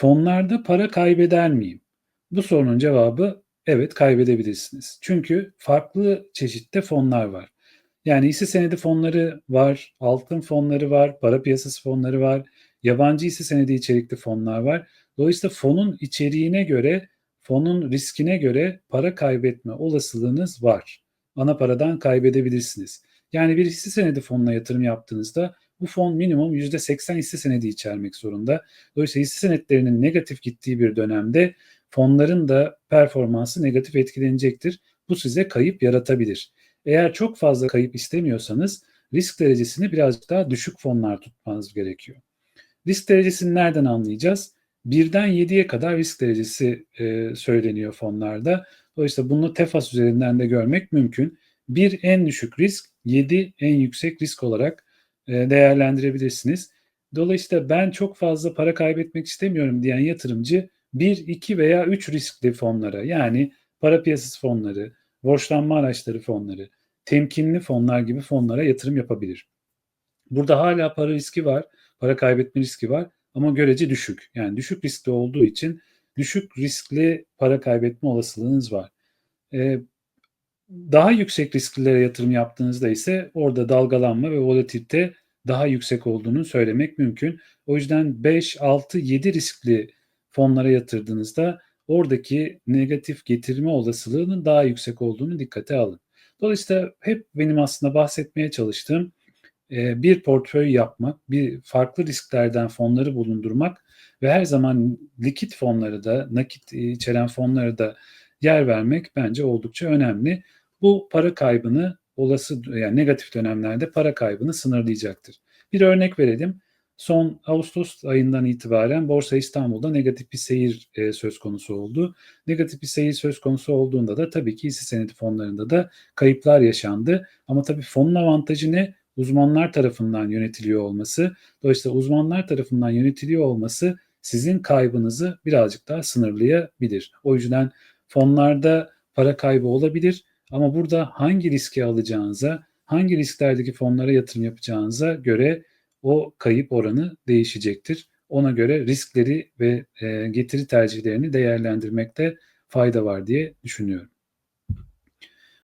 Fonlarda para kaybeder miyim? Bu sorunun cevabı evet kaybedebilirsiniz. Çünkü farklı çeşitte fonlar var. Yani hisse senedi fonları var, altın fonları var, para piyasası fonları var, yabancı hisse senedi içerikli fonlar var. Dolayısıyla fonun içeriğine göre, fonun riskine göre para kaybetme olasılığınız var. Ana paradan kaybedebilirsiniz. Yani bir hisse senedi fonuna yatırım yaptığınızda bu fon minimum %80 hisse senedi içermek zorunda. Dolayısıyla hisse senetlerinin negatif gittiği bir dönemde fonların da performansı negatif etkilenecektir. Bu size kayıp yaratabilir. Eğer çok fazla kayıp istemiyorsanız risk derecesini birazcık daha düşük fonlar tutmanız gerekiyor. Risk derecesini nereden anlayacağız? Birden 7'ye kadar risk derecesi e, söyleniyor fonlarda. Dolayısıyla bunu TEFAS üzerinden de görmek mümkün. Bir en düşük risk, 7 en yüksek risk olarak değerlendirebilirsiniz. Dolayısıyla ben çok fazla para kaybetmek istemiyorum diyen yatırımcı 1, 2 veya 3 riskli fonlara yani para piyasası fonları, borçlanma araçları fonları, temkinli fonlar gibi fonlara yatırım yapabilir. Burada hala para riski var, para kaybetme riski var ama görece düşük. Yani düşük riskli olduğu için düşük riskli para kaybetme olasılığınız var. Ee, daha yüksek risklilere yatırım yaptığınızda ise orada dalgalanma ve volatilite daha yüksek olduğunu söylemek mümkün. O yüzden 5, 6, 7 riskli fonlara yatırdığınızda oradaki negatif getirme olasılığının daha yüksek olduğunu dikkate alın. Dolayısıyla hep benim aslında bahsetmeye çalıştığım e, bir portföy yapmak, bir farklı risklerden fonları bulundurmak ve her zaman likit fonları da, nakit içeren fonları da yer vermek bence oldukça önemli. Bu para kaybını olası yani negatif dönemlerde para kaybını sınırlayacaktır. Bir örnek verelim. Son Ağustos ayından itibaren Borsa İstanbul'da negatif bir seyir e, söz konusu oldu. Negatif bir seyir söz konusu olduğunda da tabii ki hisse senedi fonlarında da kayıplar yaşandı. Ama tabii fonun avantajı ne? Uzmanlar tarafından yönetiliyor olması. Dolayısıyla uzmanlar tarafından yönetiliyor olması sizin kaybınızı birazcık daha sınırlayabilir. O yüzden fonlarda para kaybı olabilir ama burada hangi riski alacağınıza, hangi risklerdeki fonlara yatırım yapacağınıza göre o kayıp oranı değişecektir. Ona göre riskleri ve getiri tercihlerini değerlendirmekte fayda var diye düşünüyorum.